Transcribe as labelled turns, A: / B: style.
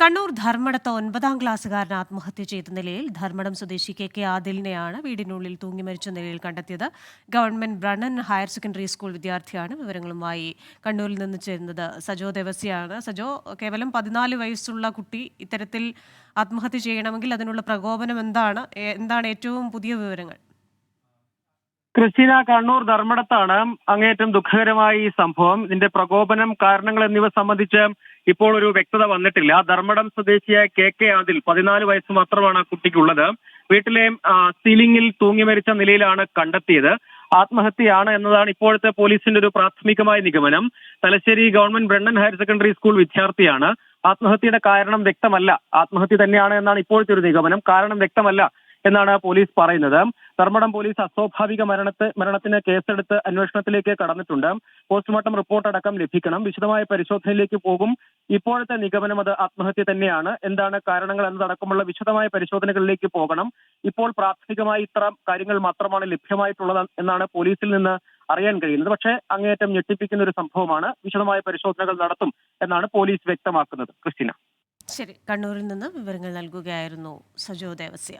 A: കണ്ണൂർ ധർമ്മടത്ത് ഒൻപതാം ക്ലാസ്സുകാരൻ ആത്മഹത്യ ചെയ്ത നിലയിൽ ധർമ്മടം സ്വദേശി കെ കെ ആദിലിനെയാണ് വീടിനുള്ളിൽ തൂങ്ങി മരിച്ച നിലയിൽ കണ്ടെത്തിയത്. Government Brennan higher secondary school വിദ്യാർത്ഥിയാണ് വിവരങ്ങളുമായി കണ്ണൂരിൽ നിന്ന് ചേരുന്നത്. സജോ ദേവസ്യാണ് സജോ കേവലം പതിനാല് വയസ്സുള്ള കുട്ടി ഇത്തരത്തിൽ ആത്മഹത്യ ചെയ്യണമെങ്കിൽ അതിനുള്ള പ്രകോപനം എന്താണ്? എന്താണ് ഏറ്റവും പുതിയ വിവരങ്ങൾ?
B: ക്രിസ്റ്റീന കണ്ണൂർ ധർമ്മടത്താണ് അങ്ങേയറ്റം ദുഃഖകരമായ ഈ സംഭവം. ഇതിന്റെ പ്രകോപനം കാരണങ്ങൾ എന്നിവ സംബന്ധിച്ച് ഇപ്പോൾ ഒരു വ്യക്തത വന്നിട്ടില്ല. ധർമ്മടം സ്വദേശിയായ കെ കെ ആദിൽ പതിനാല് വയസ്സ് മാത്രമാണ് ആ കുട്ടിക്കുള്ളത്. വീട്ടിലെ സീലിംഗിൽ തൂങ്ങി മരിച്ച നിലയിലാണ് കണ്ടെത്തിയത്. ആത്മഹത്യയാണ് എന്നതാണ് ഇപ്പോഴത്തെ പോലീസിന്റെ ഒരു പ്രാഥമികമായ നിഗമനം. Thalassery government Brennan higher secondary school വിദ്യാർത്ഥിയാണ്. ആത്മഹത്യയുടെ കാരണം വ്യക്തമല്ല. ആത്മഹത്യ തന്നെയാണ് എന്നാണ് ഇപ്പോഴത്തെ ഒരു നിഗമനം. കാരണം വ്യക്തമല്ല. എന്നാണ് പോലീസ് പറയുന്നത്. ധർമ്മടം പോലീസ് അസ്വാഭാവിക മരണത്തെ മരണത്തിന് കേസെടുത്ത് അന്വേഷണത്തിലേക്ക് കടന്നിട്ടുണ്ട്. പോസ്റ്റ്മോർട്ടം റിപ്പോർട്ട് അടക്കം ലഭിക്കണം. വിശദമായ പരിശോധനയിലേക്ക് പോകും. ഇപ്പോഴത്തെ നിഗമനം അത് ആത്മഹത്യ തന്നെയാണ്. എന്താണ് കാരണങ്ങൾ എന്നതടക്കമുള്ള വിശദമായ പരിശോധനകളിലേക്ക് പോകണം. ഇപ്പോൾ പ്രാഥമികമായി ഇത്ര കാര്യങ്ങൾ മാത്രമാണ് ലഭ്യമായിട്ടുള്ളത് എന്നാണ് പോലീസിൽ നിന്ന് അറിയാൻ കഴിയുന്നത്. പക്ഷേ അങ്ങേയറ്റം ഞെട്ടിപ്പിക്കുന്ന ഒരു സംഭവമാണ്. വിശദമായ പരിശോധനകൾ നടത്തും എന്നാണ് പോലീസ് വ്യക്തമാക്കുന്നത്. ക്രിസ്റ്റിന.
A: ശരി. കണ്ണൂരിൽ നിന്ന് വിവരങ്ങൾ നൽകുകയായിരുന്നു സജോ ദേവസ്യ.